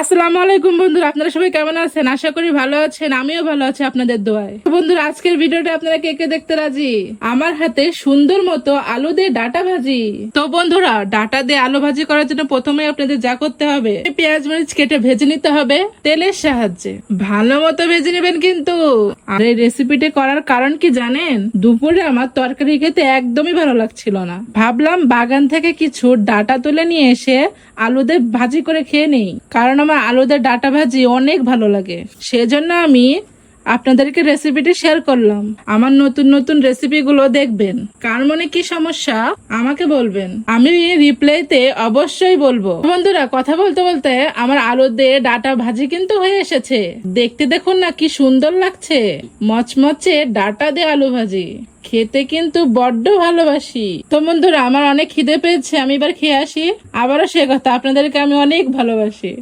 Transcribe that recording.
আসসালামু আলাইকুম বন্ধুরা, আপনারা সবাই কেমন আছেন? আশা করি ভালো আছেন, আমিও ভালো আছি আপনাদের দোয়ায়। বন্ধুরা, আজকের ভিডিওটা আপনারা কে কে দেখতে রাজি? আমার হাতে সুন্দর মতো আলু দিয়ে ডাটা ভাজি। তো বন্ধুরা, ডাটা দিয়ে আলু ভাজি করার জন্য প্রথমে আপনাদের যা করতে হবে, পেঁয়াজ মরিচ কেটে ভেজে নিতে হবে, তেলের সাহায্যে। ভালো মতো ভেজে নেবেন কিন্তু। আর এই রেসিপিটা করার কারণ কি জানেন? দুপুরে আমার তরকারি খেতে একদমই ভালো লাগছিল না। ভাবলাম বাগান থেকে কিছু ডাটা তুলে নিয়ে এসে আলু দিয়ে ভাজি করে খেয়ে নেই। কারণ আমার আলুদের ডাটা ভাজি অনেক ভালো লাগে। সেজন্য আমি আপনাদেরকে রেসিপিটি শেয়ার করলাম। আমার নতুন নতুন রেসিপিগুলো দেখবেন। কার মনে কি সমস্যা? আমাকে বলবেন। আমি রিপ্লাইতে অবশ্যই বলব। বন্ধুরা, কথা বলতে বলতে আমার আলু দিয়ে ডাটা ভাজি কিন্তু হয়ে এসেছে। দেখতে দেখুন না কি সুন্দর লাগছে। মচমচে ডাটা দিয়ে আলু ভাজি। খেতে কিন্তু বড্ড ভালোবাসি। তো বন্ধুরা, আমার অনেক খিদে পেয়েছে। আমি এবার খেয়ে আসি। আবারও সে কথা। আপনাদেরকে আমি অনেক ভালোবাসি।